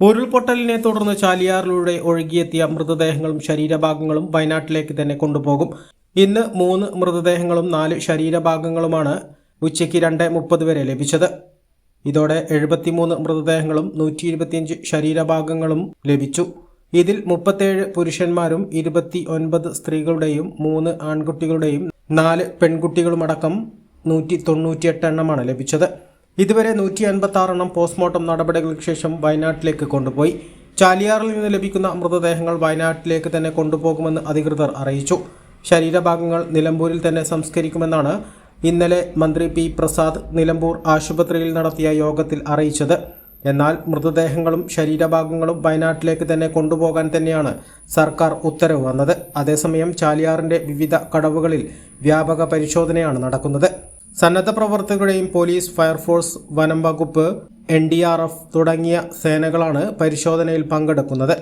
ഉരുൾപൊട്ടലിനെ തുടർന്ന് ചാലിയാറിലൂടെ ഒഴുകിയെത്തിയ മൃതദേഹങ്ങളും ശരീരഭാഗങ്ങളും വയനാട്ടിലേക്ക് തന്നെ കൊണ്ടുപോകും. ഇന്ന് മൂന്ന് മൃതദേഹങ്ങളും നാല് ശരീരഭാഗങ്ങളുമാണ് ഉച്ചയ്ക്ക് രണ്ട് മുപ്പത് വരെ ലഭിച്ചത്. ഇതോടെ എഴുപത്തിമൂന്ന് മൃതദേഹങ്ങളും നൂറ്റി ഇരുപത്തിയഞ്ച് ശരീരഭാഗങ്ങളും ലഭിച്ചു. ഇതിൽ മുപ്പത്തേഴ് പുരുഷന്മാരും ഇരുപത്തി ഒൻപത് സ്ത്രീകളുടെയും മൂന്ന് ആൺകുട്ടികളുടെയും നാല് പെൺകുട്ടികളുമടക്കം നൂറ്റി തൊണ്ണൂറ്റിയെട്ട് എണ്ണമാണ് ലഭിച്ചത്. ഇതുവരെ നൂറ്റി അൻപത്തി ആറെണ്ണം പോസ്റ്റ്മോർട്ടം നടപടികൾക്ക് ശേഷം വയനാട്ടിലേക്ക് കൊണ്ടുപോയി. ചാലിയാറിൽ നിന്ന് ലഭിക്കുന്ന മൃതദേഹങ്ങൾ വയനാട്ടിലേക്ക് തന്നെ കൊണ്ടുപോകുമെന്ന് അധികൃതർ അറിയിച്ചു. ശരീരഭാഗങ്ങൾ നിലമ്പൂരിൽ തന്നെ സംസ്കരിക്കുമെന്നാണ് ഇന്നലെ മന്ത്രി പി പ്രസാദ് നിലമ്പൂർ ആശുപത്രിയിൽ നടത്തിയ യോഗത്തിൽ അറിയിച്ചത്. എന്നാൽ മൃതദേഹങ്ങളും ശരീരഭാഗങ്ങളും വയനാട്ടിലേക്ക് തന്നെ കൊണ്ടുപോകാൻ തന്നെയാണ് സർക്കാർ ഉത്തരവ് വന്നത്. അതേസമയം ചാലിയാറിന്റെ വിവിധ കടവുകളിൽ വ്യാപക പരിശോധനയാണ് നടക്കുന്നത്. സന്നദ്ധ പ്രവർത്തകരുടെയും പോലീസ് ഫയർഫോഴ്സ് വനം വകുപ്പ് എൻ തുടങ്ങിയ സേനകളാണ് പരിശോധനയിൽ പങ്കെടുക്കുന്നത്.